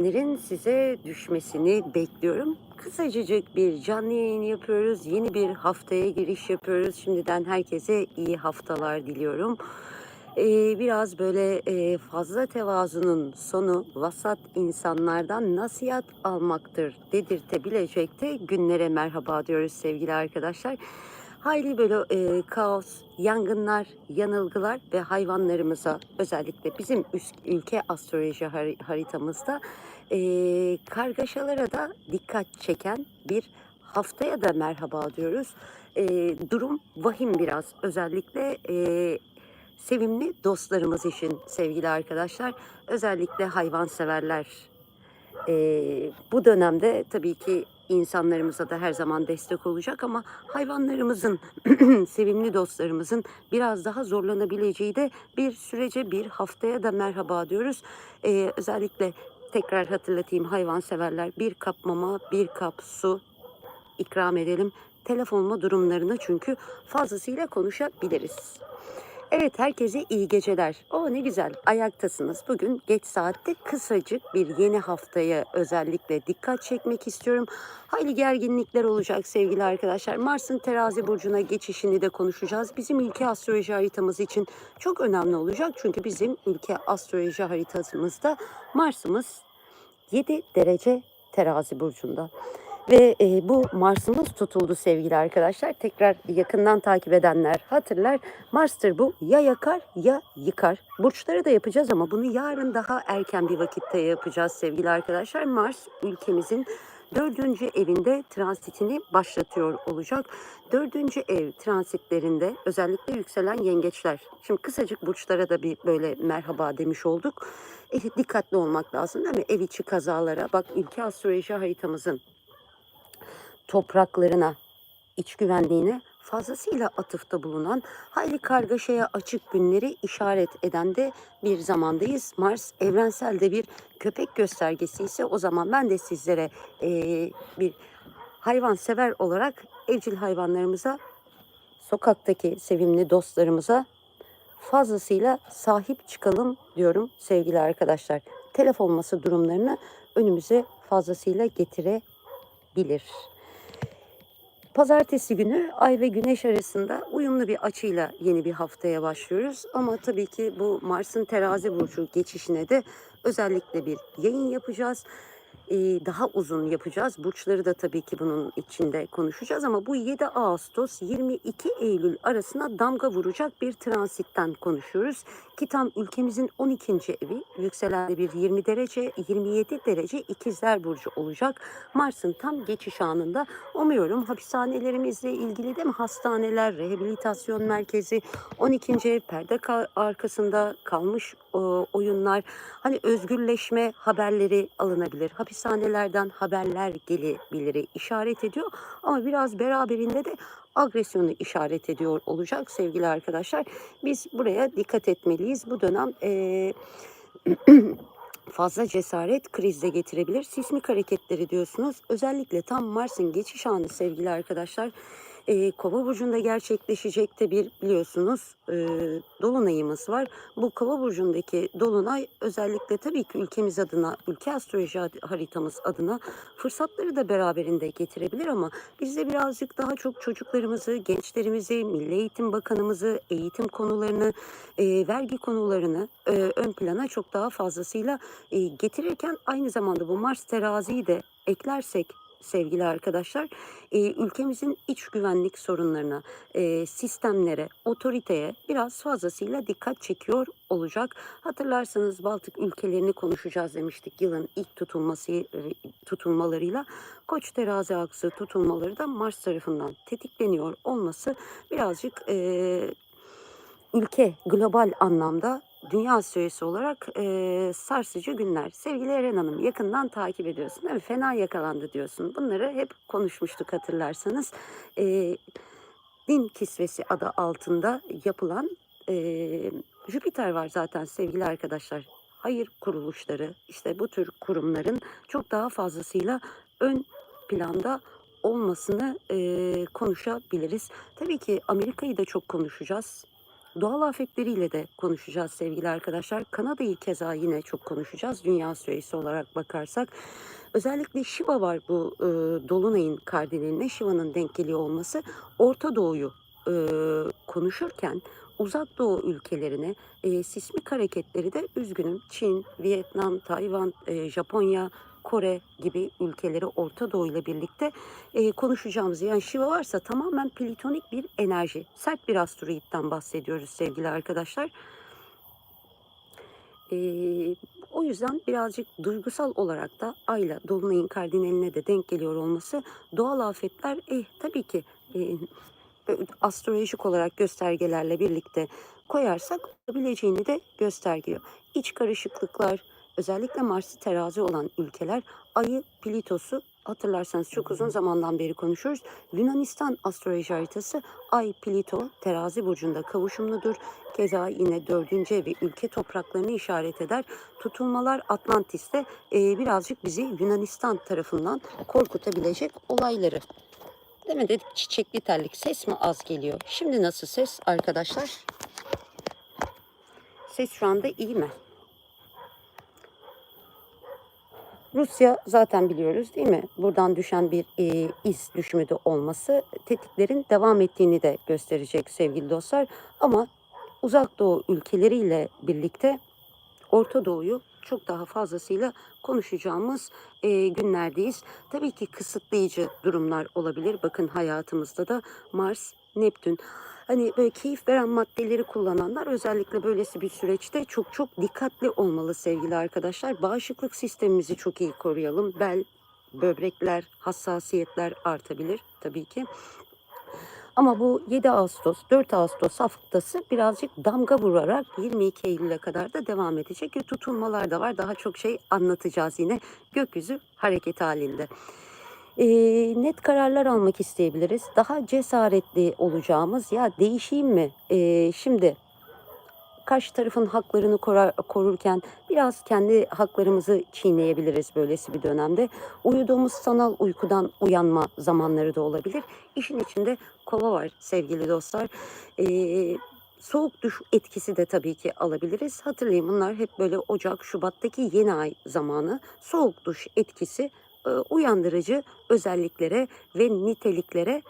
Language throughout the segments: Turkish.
Nerin size düşmesini bekliyorum. Kısacıcık bir canlı yayın yapıyoruz. Yeni bir haftaya giriş yapıyoruz. Şimdiden herkese iyi haftalar diliyorum. Ee, biraz böyle e, fazla tevazunun sonu vasat insanlardan nasihat almaktır dedirtebilecek de günlere merhaba diyoruz sevgili arkadaşlar. Hayli böyle e, kaos, yangınlar, yanılgılar ve hayvanlarımıza özellikle bizim üst, ülke astroloji hari- haritamızda e, kargaşalara da dikkat çeken bir haftaya da merhaba diyoruz. E, durum vahim biraz özellikle e, sevimli dostlarımız için sevgili arkadaşlar. Özellikle hayvanseverler e, bu dönemde tabii ki insanlarımıza da her zaman destek olacak ama hayvanlarımızın, sevimli dostlarımızın biraz daha zorlanabileceği de bir sürece, bir haftaya da merhaba diyoruz. Ee, özellikle tekrar hatırlatayım hayvanseverler bir kap mama, bir kap su ikram edelim. Telefonla durumlarını çünkü fazlasıyla konuşabiliriz. Evet herkese iyi geceler. O ne güzel ayaktasınız. Bugün geç saatte kısacık bir yeni haftaya özellikle dikkat çekmek istiyorum. Hayli gerginlikler olacak sevgili arkadaşlar. Mars'ın terazi burcuna geçişini de konuşacağız. Bizim ülke astroloji haritamız için çok önemli olacak. Çünkü bizim ülke astroloji haritamızda Mars'ımız 7 derece terazi burcunda. Ve e, bu Mars'ımız tutuldu sevgili arkadaşlar. Tekrar yakından takip edenler hatırlar. Mars'tır bu. Ya yakar ya yıkar. Burçları da yapacağız ama bunu yarın daha erken bir vakitte yapacağız sevgili arkadaşlar. Mars ülkemizin dördüncü evinde transitini başlatıyor olacak. Dördüncü ev transitlerinde özellikle yükselen yengeçler. Şimdi kısacık burçlara da bir böyle merhaba demiş olduk. E, dikkatli olmak lazım değil mi? Ev içi kazalara. Bak ülke astroloji haritamızın topraklarına, iç güvenliğine fazlasıyla atıfta bulunan, hayli kargaşaya açık günleri işaret eden de bir zamandayız. Mars evrensel de bir köpek göstergesi ise o zaman ben de sizlere eee, bir hayvan sever olarak evcil hayvanlarımıza, sokaktaki sevimli dostlarımıza fazlasıyla sahip çıkalım diyorum sevgili arkadaşlar. Telef olması durumlarını önümüze fazlasıyla getirebilir. Pazartesi günü Ay ve Güneş arasında uyumlu bir açıyla yeni bir haftaya başlıyoruz. Ama tabii ki bu Mars'ın terazi burcu geçişine de özellikle bir yayın yapacağız. Daha uzun yapacağız. Burçları da tabii ki bunun içinde konuşacağız ama bu 7 Ağustos 22 Eylül arasına damga vuracak bir transitten konuşuyoruz. Ki tam ülkemizin 12. evi yükselende bir 20 derece 27 derece ikizler burcu olacak. Mars'ın tam geçiş anında umuyorum hapishanelerimizle ilgili de mi hastaneler, rehabilitasyon merkezi, 12. ev perde ka- arkasında kalmış oyunlar, hani özgürleşme haberleri alınabilir. Hapishanelerden haberler gelebilir işaret ediyor ama biraz beraberinde de agresyonu işaret ediyor olacak sevgili arkadaşlar. Biz buraya dikkat etmeliyiz. Bu dönem eee fazla cesaret krizde getirebilir. Sismik hareketleri diyorsunuz. Özellikle tam Mars'ın geçiş anı sevgili arkadaşlar. Ee, Kova burcunda gerçekleşecek de bir biliyorsunuz e, dolunayımız var. Bu Kova burcundaki dolunay özellikle tabii ki ülkemiz adına, ülke astroloji haritamız adına fırsatları da beraberinde getirebilir ama biz de birazcık daha çok çocuklarımızı, gençlerimizi, Milli Eğitim Bakanımızı, eğitim konularını, e, vergi konularını e, ön plana çok daha fazlasıyla e, getirirken aynı zamanda bu Mars teraziyi de eklersek sevgili arkadaşlar e, ülkemizin iç güvenlik sorunlarına, e, sistemlere, otoriteye biraz fazlasıyla dikkat çekiyor olacak. Hatırlarsanız Baltık ülkelerini konuşacağız demiştik yılın ilk tutulması tutulmalarıyla. Koç terazi aksı tutulmaları da Mars tarafından tetikleniyor olması birazcık e, ülke global anlamda dünya astrolojisi olarak e, sarsıcı günler. Sevgili Eren Hanım yakından takip ediyorsun. Evet, fena yakalandı diyorsun. Bunları hep konuşmuştuk hatırlarsanız. E, din kisvesi adı altında yapılan e, Jüpiter var zaten sevgili arkadaşlar. Hayır kuruluşları işte bu tür kurumların çok daha fazlasıyla ön planda olmasını e, konuşabiliriz. Tabii ki Amerika'yı da çok konuşacağız. Doğal afetleriyle de konuşacağız sevgili arkadaşlar. Kanada'yı keza yine çok konuşacağız. Dünya süresi olarak bakarsak. Özellikle Shiva var bu e, Dolunay'ın kardinaline. Shiva'nın denk geliyor olması Orta Doğu'yu e, konuşurken uzak doğu ülkelerine e, sismik hareketleri de üzgünüm Çin, Vietnam, Tayvan, e, Japonya, Kore gibi ülkeleri Orta Doğu ile birlikte e, konuşacağımız yani Shiva varsa tamamen plütonik bir enerji. Sert bir asteroitten bahsediyoruz sevgili arkadaşlar. E, o yüzden birazcık duygusal olarak da Ayla Dolunay'ın kardinaline de denk geliyor olması doğal afetler eh tabii ki e, astrolojik olarak göstergelerle birlikte koyarsak olabileceğini de göstergiyor. İç karışıklıklar, özellikle Mars'ı terazi olan ülkeler Ay'ı, Plütos'u hatırlarsanız çok uzun zamandan beri konuşuyoruz. Yunanistan astroloji haritası Ay, Plüto, terazi burcunda kavuşumludur. Keza yine dördüncü evi ülke topraklarını işaret eder. Tutulmalar Atlantis'te e, birazcık bizi Yunanistan tarafından korkutabilecek olayları mi dedik çiçekli terlik ses mi az geliyor? Şimdi nasıl ses arkadaşlar? Ses şu anda iyi mi? Rusya zaten biliyoruz değil mi? Buradan düşen bir e, iz düşümü de olması tetiklerin devam ettiğini de gösterecek sevgili dostlar. Ama uzak doğu ülkeleriyle birlikte Orta Doğu'yu çok daha fazlasıyla konuşacağımız e, günlerdeyiz. Tabii ki kısıtlayıcı durumlar olabilir. Bakın hayatımızda da Mars, Neptün. Hani böyle keyif veren maddeleri kullananlar özellikle böylesi bir süreçte çok çok dikkatli olmalı sevgili arkadaşlar. Bağışıklık sistemimizi çok iyi koruyalım. Bel, böbrekler, hassasiyetler artabilir tabii ki. Ama bu 7 Ağustos, 4 Ağustos haftası birazcık damga vurarak 22 Eylül'e kadar da devam edecek. Ve tutulmalar da var. Daha çok şey anlatacağız yine gökyüzü hareket halinde. Ee, net kararlar almak isteyebiliriz. Daha cesaretli olacağımız ya değişeyim mi? Ee, şimdi karşı tarafın haklarını korurken biraz kendi haklarımızı çiğneyebiliriz böylesi bir dönemde. Uyuduğumuz sanal uykudan uyanma zamanları da olabilir. İşin içinde kova var sevgili dostlar. Ee, soğuk duş etkisi de tabii ki alabiliriz. Hatırlayın bunlar hep böyle Ocak, Şubat'taki yeni ay zamanı. Soğuk duş etkisi e, uyandırıcı özelliklere ve niteliklere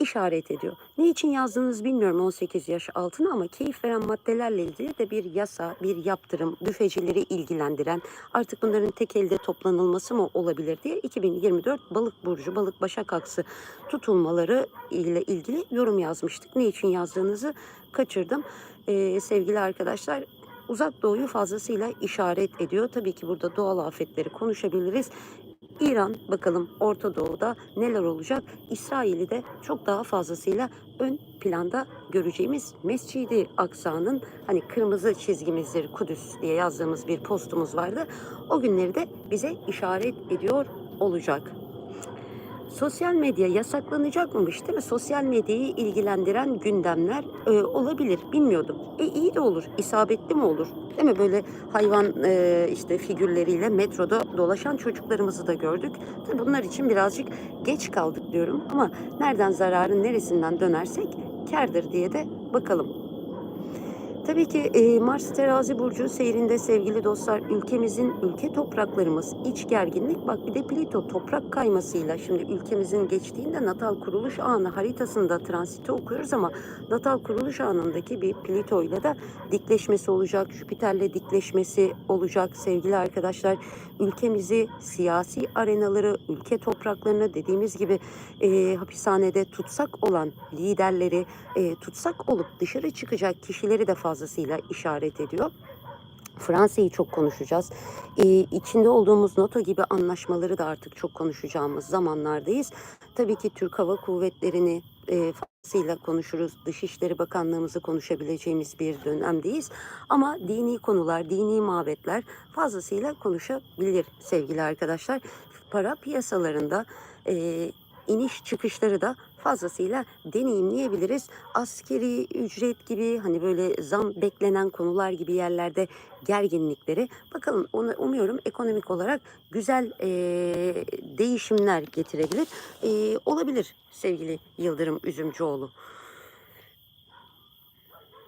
işaret ediyor. Ne için yazdığınız bilmiyorum 18 yaş altına ama keyif veren maddelerle ilgili de bir yasa, bir yaptırım, büfecileri ilgilendiren artık bunların tek elde toplanılması mı olabilir diye 2024 balık burcu, balık başak aksı tutulmaları ile ilgili yorum yazmıştık. Ne için yazdığınızı kaçırdım. Ee, sevgili arkadaşlar uzak doğuyu fazlasıyla işaret ediyor. Tabii ki burada doğal afetleri konuşabiliriz. İran bakalım Orta Doğu'da neler olacak? İsrail'i de çok daha fazlasıyla ön planda göreceğimiz Mescidi Aksa'nın hani kırmızı çizgimizdir Kudüs diye yazdığımız bir postumuz vardı. O günleri de bize işaret ediyor olacak. Sosyal medya yasaklanacakmış değil mi? Sosyal medyayı ilgilendiren gündemler e, olabilir. Bilmiyordum. E iyi de olur. isabetli mi olur? Değil mi? Böyle hayvan e, işte figürleriyle metroda dolaşan çocuklarımızı da gördük. Tabii bunlar için birazcık geç kaldık diyorum. Ama nereden zararın neresinden dönersek kârdır diye de bakalım. Tabii ki e, Mars terazi burcu seyrinde sevgili dostlar ülkemizin ülke topraklarımız iç gerginlik bak bir de Plüto toprak kaymasıyla. Şimdi ülkemizin geçtiğinde natal kuruluş anı haritasında transiti okuyoruz ama natal kuruluş anındaki bir Plüto ile de dikleşmesi olacak Jüpiter'le dikleşmesi olacak. Sevgili arkadaşlar ülkemizi siyasi arenaları ülke topraklarını dediğimiz gibi e, hapishanede tutsak olan liderleri e, tutsak olup dışarı çıkacak kişileri de fazlasıyla işaret ediyor. Fransa'yı çok konuşacağız. Ee, içinde olduğumuz NATO gibi anlaşmaları da artık çok konuşacağımız zamanlardayız. Tabii ki Türk Hava Kuvvetleri'ni e, fazlasıyla konuşuruz. Dışişleri Bakanlığımızı konuşabileceğimiz bir dönemdeyiz. Ama dini konular, dini mabetler fazlasıyla konuşabilir sevgili arkadaşlar. Para piyasalarında e, iniş çıkışları da fazlasıyla deneyimleyebiliriz. Askeri ücret gibi hani böyle zam beklenen konular gibi yerlerde gerginlikleri bakalım onu umuyorum ekonomik olarak güzel e, değişimler getirebilir. E, olabilir sevgili Yıldırım Üzümcüoğlu.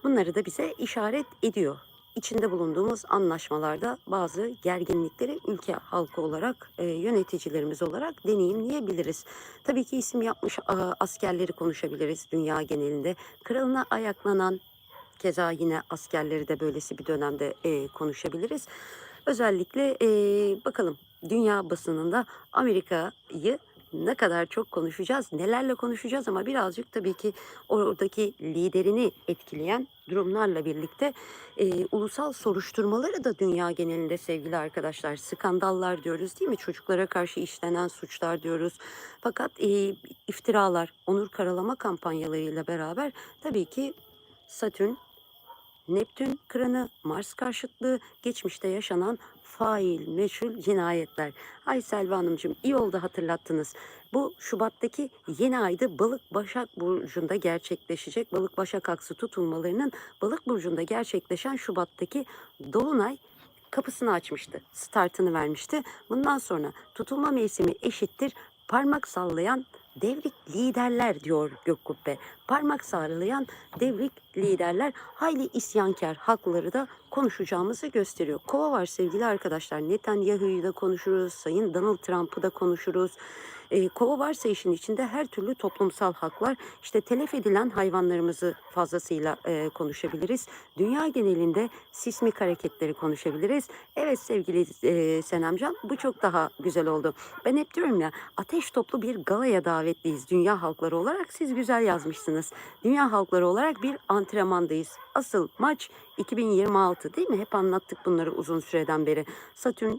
Bunları da bize işaret ediyor. İçinde bulunduğumuz anlaşmalarda bazı gerginlikleri ülke halkı olarak, e, yöneticilerimiz olarak deneyimleyebiliriz. Tabii ki isim yapmış a, askerleri konuşabiliriz dünya genelinde. Kralına ayaklanan keza yine askerleri de böylesi bir dönemde e, konuşabiliriz. Özellikle e, bakalım dünya basınında Amerika'yı ne kadar çok konuşacağız, nelerle konuşacağız ama birazcık tabii ki oradaki liderini etkileyen durumlarla birlikte e, ulusal soruşturmaları da dünya genelinde sevgili arkadaşlar. Skandallar diyoruz değil mi? Çocuklara karşı işlenen suçlar diyoruz. Fakat e, iftiralar, onur karalama kampanyalarıyla beraber tabii ki Satürn Neptün kranı, Mars karşıtlığı, geçmişte yaşanan fail, meçhul cinayetler. Ay Selva Hanımcığım iyi oldu hatırlattınız. Bu Şubat'taki yeni ayda Balık Başak Burcu'nda gerçekleşecek. Balık Başak aksı tutulmalarının Balık Burcu'nda gerçekleşen Şubat'taki Dolunay kapısını açmıştı. Startını vermişti. Bundan sonra tutulma mevsimi eşittir parmak sallayan devrik liderler diyor Gökkubbe. Parmak sallayan devrik liderler hayli isyankar hakları da konuşacağımızı gösteriyor. Kova var sevgili arkadaşlar. Netanyahu'yu da konuşuruz. Sayın Donald Trump'ı da konuşuruz. E, kova varsa işin içinde her türlü toplumsal haklar işte telef edilen hayvanlarımızı fazlasıyla e, konuşabiliriz. Dünya genelinde sismik hareketleri konuşabiliriz. Evet sevgili e, Senemcan bu çok daha güzel oldu. Ben hep diyorum ya ateş toplu bir galaya davetliyiz dünya halkları olarak. Siz güzel yazmışsınız. Dünya halkları olarak bir antrenmandayız. Asıl maç 2026 değil mi? Hep anlattık bunları uzun süreden beri. Satürn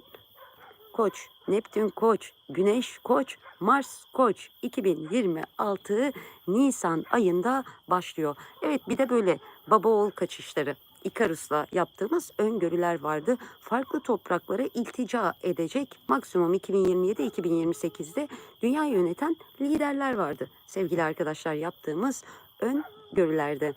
Koç, Neptün Koç, Güneş Koç, Mars Koç 2026 Nisan ayında başlıyor. Evet bir de böyle baba oğul kaçışları. Ikarus'la yaptığımız öngörüler vardı. Farklı topraklara iltica edecek maksimum 2027-2028'de dünya yöneten liderler vardı. Sevgili arkadaşlar yaptığımız öngörülerde.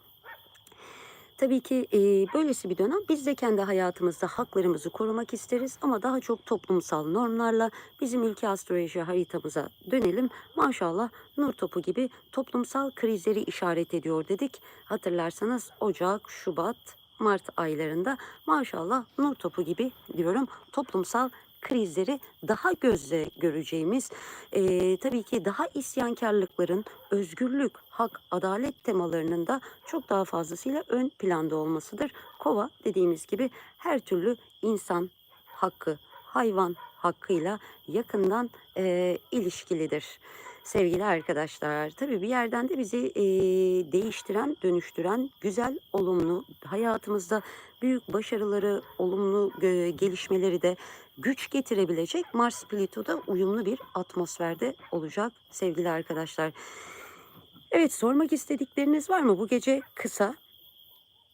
Tabii ki e, böylesi bir dönem biz de kendi hayatımızda haklarımızı korumak isteriz ama daha çok toplumsal normlarla bizim ülke astroloji haritamıza dönelim. Maşallah nur topu gibi toplumsal krizleri işaret ediyor dedik. Hatırlarsanız Ocak, Şubat, Mart aylarında maşallah nur topu gibi diyorum toplumsal krizleri daha gözle göreceğimiz, e, tabii ki daha isyankarlıkların, özgürlük, hak, adalet temalarının da çok daha fazlasıyla ön planda olmasıdır. Kova dediğimiz gibi her türlü insan hakkı, hayvan hakkıyla yakından e, ilişkilidir. Sevgili arkadaşlar, tabii bir yerden de bizi e, değiştiren, dönüştüren, güzel, olumlu, hayatımızda büyük başarıları, olumlu e, gelişmeleri de güç getirebilecek Mars Plüto'da uyumlu bir atmosferde olacak sevgili arkadaşlar. Evet sormak istedikleriniz var mı? Bu gece kısa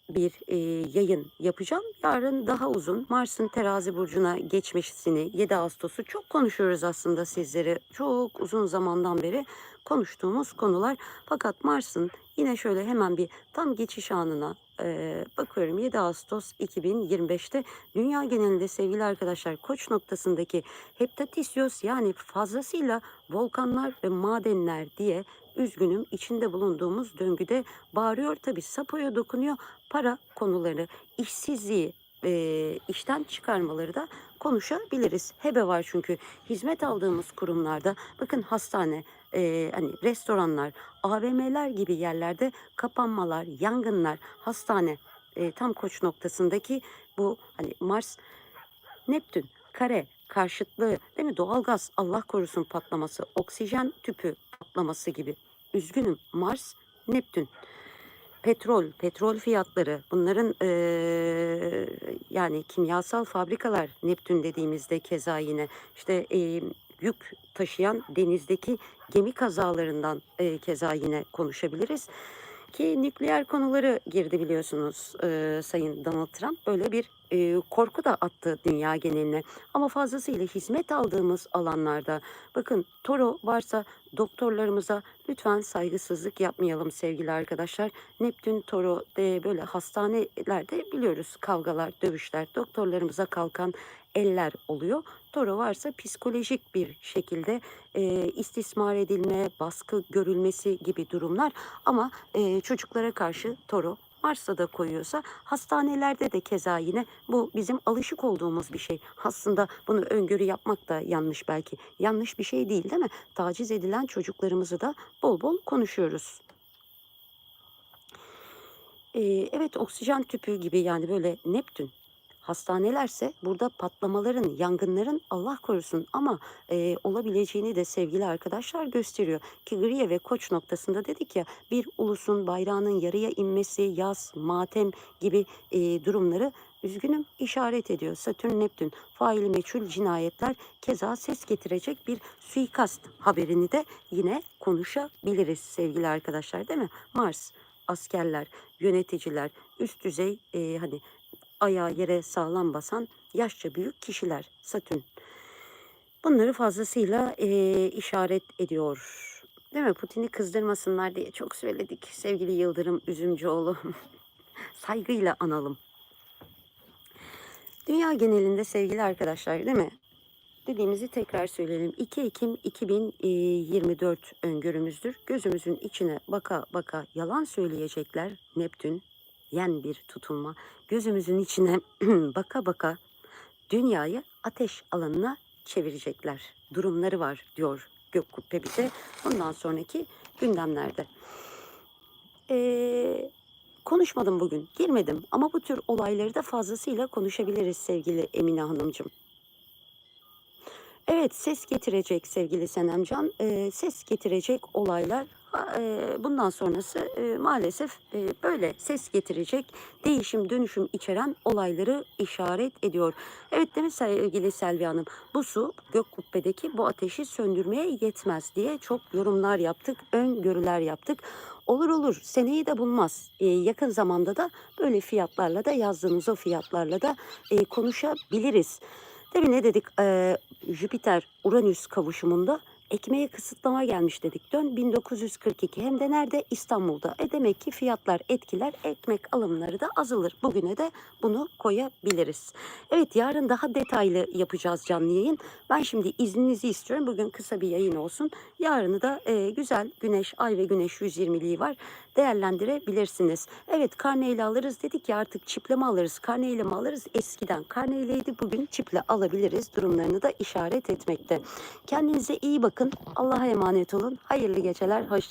bir e, yayın yapacağım. Yarın daha uzun Mars'ın terazi burcuna geçmesini 7 Ağustos'u çok konuşuyoruz aslında sizlere. Çok uzun zamandan beri konuştuğumuz konular. Fakat Mars'ın yine şöyle hemen bir tam geçiş anına e, bakıyorum 7 Ağustos 2025'te dünya genelinde sevgili arkadaşlar koç noktasındaki heptatisios yani fazlasıyla volkanlar ve madenler diye üzgünüm içinde bulunduğumuz döngüde bağırıyor. Tabi Sapo'ya dokunuyor. Para konuları, işsizliği, e, işten çıkarmaları da konuşabiliriz. Hebe var çünkü hizmet aldığımız kurumlarda bakın hastane, e, hani restoranlar, AVM'ler gibi yerlerde kapanmalar, yangınlar, hastane e, tam koç noktasındaki bu hani Mars, Neptün, kare karşıtlığı değil mi? Doğalgaz Allah korusun patlaması, oksijen tüpü patlaması gibi. Üzgünüm Mars, Neptün. Petrol, petrol fiyatları, bunların eee, yani kimyasal fabrikalar Neptün dediğimizde keza yine işte eee, yük taşıyan denizdeki gemi kazalarından eee, keza yine konuşabiliriz. Ki nükleer konuları girdi biliyorsunuz eee, Sayın Donald Trump. Böyle bir eee, korku da attı dünya geneline. Ama fazlasıyla hizmet aldığımız alanlarda bakın toro varsa doktorlarımıza lütfen saygısızlık yapmayalım sevgili arkadaşlar. Neptün toro de böyle hastanelerde biliyoruz kavgalar, dövüşler, doktorlarımıza kalkan eller oluyor. Toro varsa psikolojik bir şekilde e, istismar edilme, baskı görülmesi gibi durumlar ama e, çocuklara karşı toro Mars'a da koyuyorsa hastanelerde de keza yine bu bizim alışık olduğumuz bir şey. Aslında bunu öngörü yapmak da yanlış belki. Yanlış bir şey değil değil mi? Taciz edilen çocuklarımızı da bol bol konuşuyoruz. Ee, evet oksijen tüpü gibi yani böyle Neptün hastanelerse burada patlamaların, yangınların Allah korusun ama e, olabileceğini de sevgili arkadaşlar gösteriyor. Ki Griye ve Koç noktasında dedik ya bir ulusun bayrağının yarıya inmesi, yaz, matem gibi e, durumları üzgünüm işaret ediyor. Satürn, Neptün, faili meçhul cinayetler keza ses getirecek bir suikast haberini de yine konuşabiliriz sevgili arkadaşlar değil mi? Mars, askerler, yöneticiler, üst düzey e, hani ayağı yere sağlam basan yaşça büyük kişiler Satürn. Bunları fazlasıyla e, işaret ediyor. Değil mi? Putin'i kızdırmasınlar diye çok söyledik. Sevgili Yıldırım Üzümcüoğlu. Saygıyla analım. Dünya genelinde sevgili arkadaşlar değil mi? Dediğimizi tekrar söyleyelim. 2 Ekim 2024 öngörümüzdür. Gözümüzün içine baka baka yalan söyleyecekler. Neptün, yen bir tutulma. Gözümüzün içine baka baka dünyayı ateş alanına çevirecekler. Durumları var diyor Gökkubbe bize bundan sonraki gündemlerde. Ee, konuşmadım bugün, girmedim ama bu tür olayları da fazlasıyla konuşabiliriz sevgili Emine Hanımcığım. Evet ses getirecek sevgili Senemcan. Ee, ses getirecek olaylar bundan sonrası maalesef böyle ses getirecek değişim dönüşüm içeren olayları işaret ediyor. Evet değil mi sevgili Selvi Hanım? Bu su gök kubbedeki bu ateşi söndürmeye yetmez diye çok yorumlar yaptık, öngörüler yaptık. Olur olur seneyi de bulmaz. Yakın zamanda da böyle fiyatlarla da yazdığınız o fiyatlarla da konuşabiliriz. Tabii ne dedik? Jüpiter-Uranüs kavuşumunda ekmeğe kısıtlama gelmiş dedik. Dön 1942 hem de nerede? İstanbul'da. E demek ki fiyatlar etkiler, ekmek alımları da azalır. Bugüne de bunu koyabiliriz. Evet yarın daha detaylı yapacağız canlı yayın. Ben şimdi izninizi istiyorum. Bugün kısa bir yayın olsun. Yarını da e, güzel güneş, ay ve güneş 120'liği var. Değerlendirebilirsiniz. Evet karneyle alırız dedik ya artık çiple mi alırız, karneyle mi alırız? Eskiden karneyleydi bugün çiple alabiliriz. Durumlarını da işaret etmekte. Kendinize iyi bakın. Allah'a emanet olun. Hayırlı geceler. Hoş